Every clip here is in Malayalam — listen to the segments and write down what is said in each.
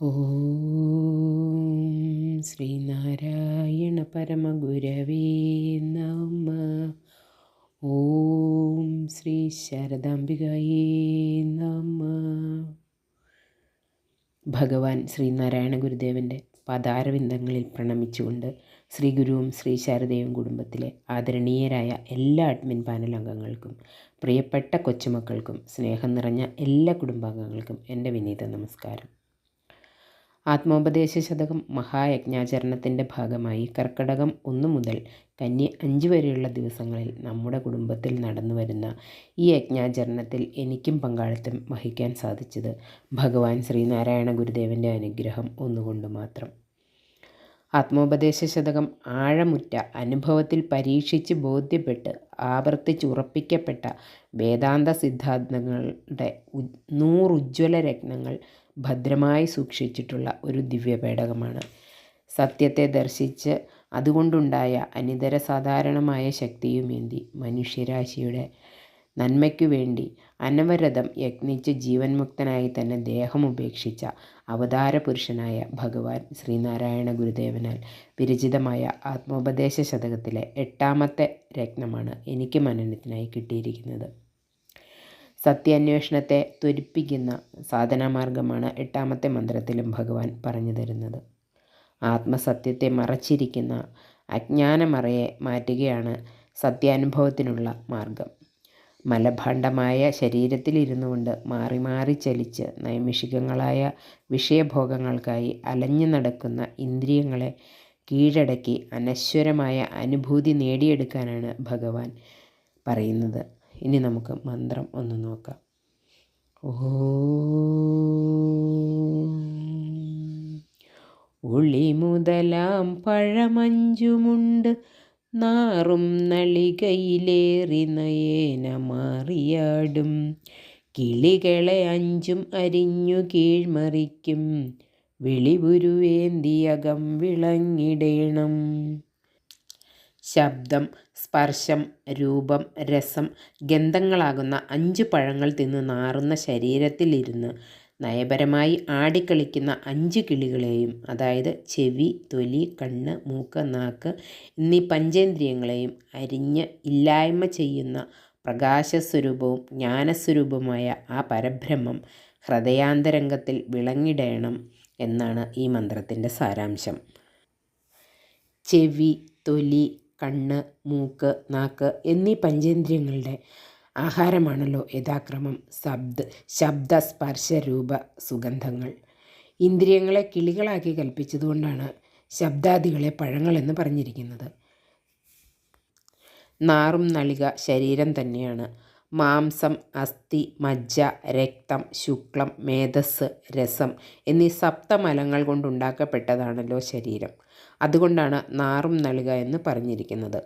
ഓം ശ്രീനാരായണ പരമഗുരവേ നമ. ഓം ശ്രീ ശാരദാംബികയേ നമ. ഭഗവാൻ ശ്രീനാരായണ ഗുരുദേവന്റെ പദാരവിന്ദങ്ങളിൽ പ്രണമിച്ചുകൊണ്ട് ശ്രീ ഗുരുവും ശ്രീ ശാരദയും കുടുംബത്തിലെ ആദരണീയരായ എല്ലാ അഡ്മിൻ പാനൽ അംഗങ്ങൾക്കും പ്രിയപ്പെട്ട കൊച്ചുമക്കൾക്കും സ്നേഹം നിറഞ്ഞ എല്ലാ കുടുംബാംഗങ്ങൾക്കും എന്റെ വിനീത നമസ്കാരം. ആത്മോപദേശ ശതകം മഹായജ്ഞാചരണത്തിന്റെ ഭാഗമായി കർക്കടകം ഒന്ന് മുതൽ കന്നി അഞ്ച് വരെയുള്ള ദിവസങ്ങളിൽ നമ്മുടെ കുടുംബത്തിൽ നടന്നു വരുന്ന ഈ യജ്ഞാചരണത്തിൽ എനിക്കും പങ്കാളിത്തം വഹിക്കാൻ സാധിച്ചത് ഭഗവാൻ ശ്രീനാരായണ ഗുരുദേവന്റെ അനുഗ്രഹം ഒന്നുകൊണ്ട് മാത്രം. ആത്മോപദേശ ശതകം ആഴമുറ്റ അനുഭവത്തിൽ പരീക്ഷിച്ച് ബോധ്യപ്പെട്ട് ആവർത്തിച്ചുറപ്പിക്കപ്പെട്ട വേദാന്ത സിദ്ധാന്തങ്ങളുടെ നൂറുജ്വല രത്നങ്ങൾ ഭദ്രമായി സൂക്ഷിച്ചിട്ടുള്ള ഒരു ദിവ്യപേടകമാണ്. സത്യത്തെ ദർശിച്ച് അതുകൊണ്ടുണ്ടായ അനിതര സാധാരണമായ ശക്തിയുമേന്തി മനുഷ്യരാശിയുടെ നന്മയ്ക്കു വേണ്ടി അനവരതം യത്നിച്ച് ജീവൻമുക്തനായി തന്നെ ദേഹം ഉപേക്ഷിച്ച അവതാര പുരുഷനായ ഭഗവാൻ ശ്രീനാരായണ ഗുരുദേവനാൽ വിരചിതമായ ആത്മോപദേശ ശതകത്തിലെ എട്ടാമത്തെ രത്നമാണ് എനിക്ക് മനനത്തിനായി കിട്ടിയിരിക്കുന്നത്. സത്യാന്വേഷണത്തെ ത്വരിപ്പിക്കുന്ന സാധനാമാർഗമാണ് എട്ടാമത്തെ മന്ത്രത്തിലും ഭഗവാൻ പറഞ്ഞു തരുന്നത്. ആത്മസത്യത്തെ മറച്ചിരിക്കുന്ന അജ്ഞാനമറയെ മാറ്റുകയാണ് സത്യാനുഭവത്തിനുള്ള മാർഗം. മലഭാണ്ഡമായ ശരീരത്തിലിരുന്നു കൊണ്ട് മാറി മാറി ചലിച്ച് നൈമിഷികങ്ങളായ വിഷയഭോഗങ്ങൾക്കായി അലഞ്ഞു നടക്കുന്ന ഇന്ദ്രിയങ്ങളെ കീഴടക്കി അനശ്വരമായ അനുഭൂതി നേടിയെടുക്കാനാണ് ഭഗവാൻ പറയുന്നത്. ഇനി നമുക്ക് മന്ത്രം ഒന്ന് നോക്കാം. ഓ. ഉളി മുതലാം പഴമഞ്ചുമുണ്ട്. നാറും നളികയിലേറി നയേന മാറിയാടും. കിളികളെ അഞ്ചും അരിഞ്ഞു കീഴ്മറിക്കും. വിളിപുരുവേന്തിയകം വിളങ്ങിടേണം. ശബ്ദം സ്പർശം രൂപം രസം ഗന്ധങ്ങളാകുന്ന അഞ്ച് പഴങ്ങൾ തിന്ന് നാറുന്ന ശരീരത്തിലിരുന്ന് നയപരമായി ആടിക്കളിക്കുന്ന അഞ്ച് കിളികളെയും അതായത് ചെവി തൊലി കണ്ണ് മൂക്ക് നാക്ക് എന്നീ പഞ്ചേന്ദ്രിയങ്ങളെയും അരിഞ്ഞ് ഇല്ലായ്മ ചെയ്യുന്ന പ്രകാശസ്വരൂപവും ജ്ഞാനസ്വരൂപമായ ആ പരബ്രഹ്മം ഹൃദയാന്തരംഗത്തിൽ വിളങ്ങിടേണം എന്നാണ് ഈ മന്ത്രത്തിന്റെ സാരാംശം. ചെവി തൊലി കണ്ണ് മൂക്ക് നാക്ക് എന്നീ പഞ്ചേന്ദ്രിയങ്ങളുടെ ആഹാരമാണല്ലോ യഥാക്രമം. ശബ്ദ ശബ്ദ സ്പർശ രൂപ സുഗന്ധങ്ങൾ. ഇന്ദ്രിയങ്ങളെ കിളികളാക്കി കൽപ്പിച്ചതുകൊണ്ടാണ് ശബ്ദാദികളെ പഴങ്ങളെന്ന് പറഞ്ഞിരിക്കുന്നത്. നാറും നളിക ശരീരം തന്നെയാണ്. മാംസം അസ്ഥി മജ്ജ രക്തം ശുക്ലം മേധസ് രസം എന്നീ സപ്തമലങ്ങൾ കൊണ്ടുണ്ടാക്കപ്പെട്ടതാണല്ലോ ശരീരം. അതുകൊണ്ടാണ് നാറും നളിക എന്ന് പറഞ്ഞിരിക്കുന്നത്.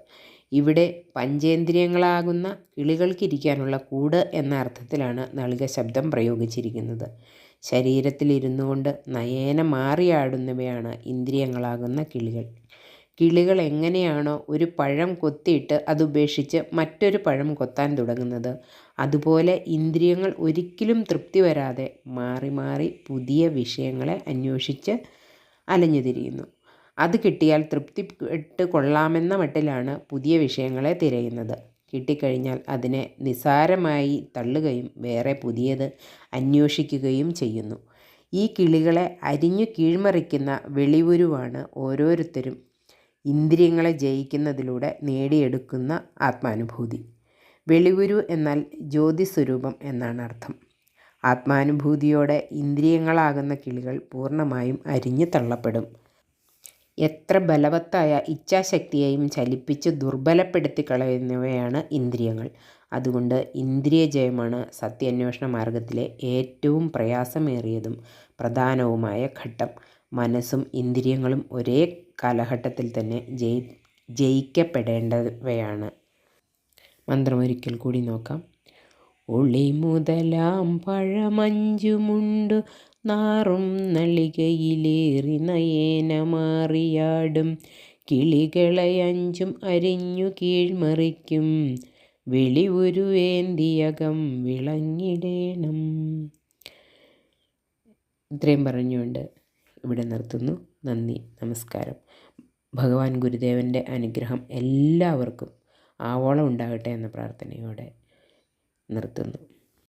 ഇവിടെ പഞ്ചേന്ദ്രിയങ്ങളാകുന്ന കിളികൾക്കിരിക്കാനുള്ള കൂട് എന്ന അർത്ഥത്തിലാണ് നളിക ശബ്ദം പ്രയോഗിച്ചിരിക്കുന്നത്. ശരീരത്തിലിരുന്നു കൊണ്ട് നയേന മാറിയാടുന്നവയാണ് ഇന്ദ്രിയങ്ങളാകുന്ന കിളികൾ. കിളികൾ എങ്ങനെയാണോ ഒരു പഴം കൊത്തിയിട്ട് അതുപേക്ഷിച്ച് മറ്റൊരു പഴം കൊത്താൻ തുടങ്ങുന്നത്. അതുപോലെ ഇന്ദ്രിയങ്ങൾ ഒരിക്കലും തൃപ്തി വരാതെ മാറി മാറി പുതിയ വിഷയങ്ങളെ അന്വേഷിച്ച് അലഞ്ഞു തിരിയുന്നു. അത് കിട്ടിയാൽ തൃപ്തിപ്പെട്ട് കൊള്ളാമെന്ന മട്ടിലാണ് പുതിയ വിഷയങ്ങളെ തിരയുന്നത്. കിട്ടിക്കഴിഞ്ഞാൽ അതിനെ നിസാരമായി തള്ളുകയും വേറെ പുതിയത് അന്വേഷിക്കുകയും ചെയ്യുന്നു. ഈ കിളികളെ അരിഞ്ഞു കീഴ്മറിക്കുന്ന വെളിവുരുവാണ് ഓരോരുത്തരും ഇന്ദ്രിയങ്ങളെ ജയിക്കുന്നതിലൂടെ നേടിയെടുക്കുന്ന ആത്മാനുഭൂതി. വെളിവുരു എന്നാൽ ജ്യോതിസ്വരൂപം എന്നാണ് അർത്ഥം. ആത്മാനുഭൂതിയോടെ ഇന്ദ്രിയങ്ങളാകുന്ന കിളികൾ പൂർണമായും അരിഞ്ഞു തള്ളപ്പെടും. എത്ര ബലവത്തായ ഇച്ഛാശക്തിയെയും ചലിപ്പിച്ച് ദുർബലപ്പെടുത്തി കളയുന്നവയാണ് ഇന്ദ്രിയങ്ങൾ. അതുകൊണ്ട് ഇന്ദ്രിയ ജയമാണ് സത്യാന്വേഷണ മാർഗത്തിലെ ഏറ്റവും പ്രയാസമേറിയതും പ്രധാനവുമായ ഘട്ടം. മനസ്സും ഇന്ദ്രിയങ്ങളും ഒരേ കാലഘട്ടത്തിൽ തന്നെ ജയി ജയിക്കപ്പെടേണ്ടവയാണ്. മന്ത്രം ഒരിക്കൽ കൂടി നോക്കാം. ഒളി മുതലാം പഴമഞ്ചുമുണ്ടു. നാറും നളികയിലേറി നയേന മാറിയാടും. കിളികളെ അഞ്ചും അരിഞ്ഞു കീഴ്മറിക്കും. വിളി ഉരുവേന്തിയകം വിളങ്ങിടേണം ഇത്രയും പറഞ്ഞുകൊണ്ട് ഇവിടെ നിർത്തുന്നു. നന്ദി നമസ്കാരം. ഭഗവാൻ ഗുരുദേവന്റെ അനുഗ്രഹം എല്ലാവർക്കും ആവോളം ഉണ്ടാകട്ടെ എന്ന പ്രാർത്ഥനയോടെ നിർത്തുന്നു.